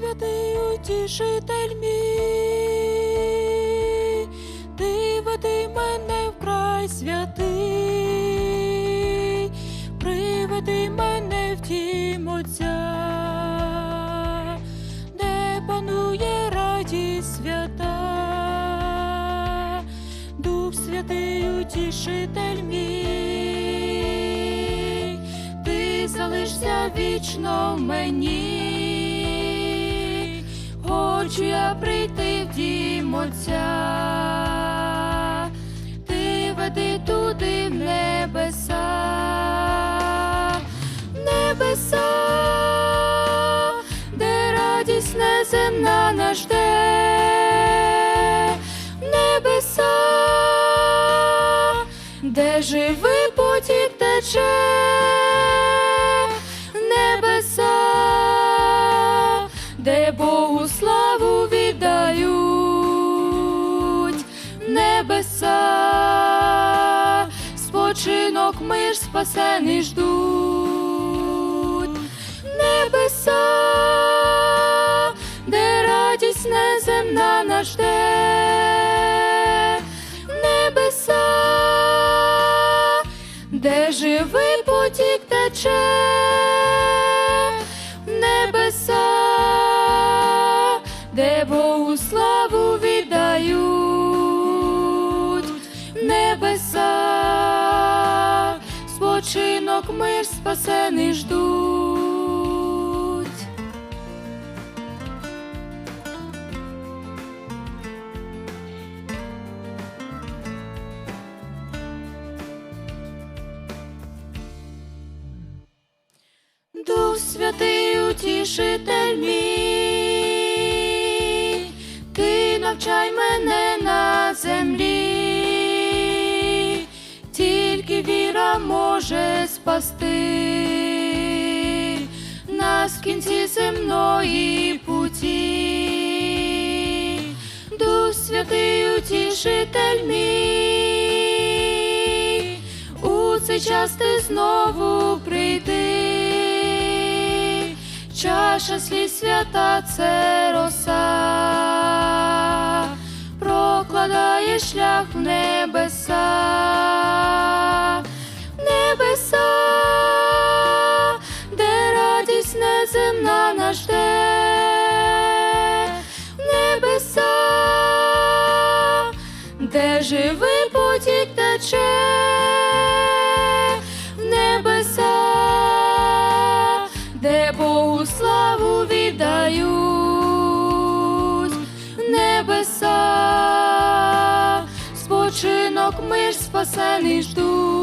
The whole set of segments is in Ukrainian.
Святий утішитель мій, ти веди мене в край святий, приведи мене в дім Отця, де панує радість свята, Дух Святий утішитель мій, ти залишся вічно мені. Хочу я прийти в дім Отця, ти веди туди в небеса, небеса, де радість неземна нас жде, небеса, де живий потік тече, Богу славу віддають, небеса, спочинок мир спасений ждуть, небеса, де радість неземна нас жде, в небеса, де живий потік тече, мир спасений ждуть. Дух Святий утішитель спасти. Нас в кінці земної путі. Дух Святий утішитель мій, у цей час ти знову прийди, чаша сліз свята це роса, прокладає шлях в небеса, неземна нас жде, небеса, де живий потік тече, в небеса, де Богу славу віддають, в небеса, спочинок мир спасений ждуть,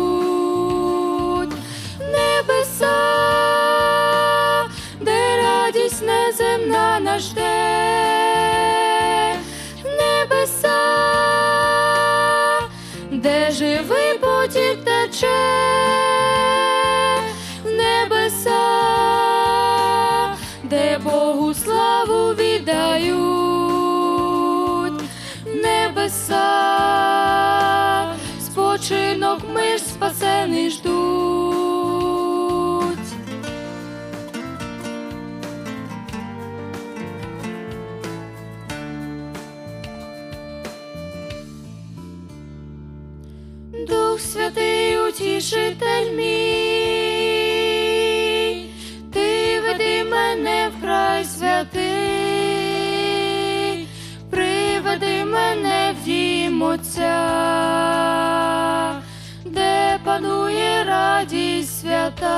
небеса, спочинок мир спасений ждуть. Дух Святий утішитель мій, Отця, де панує радість свята.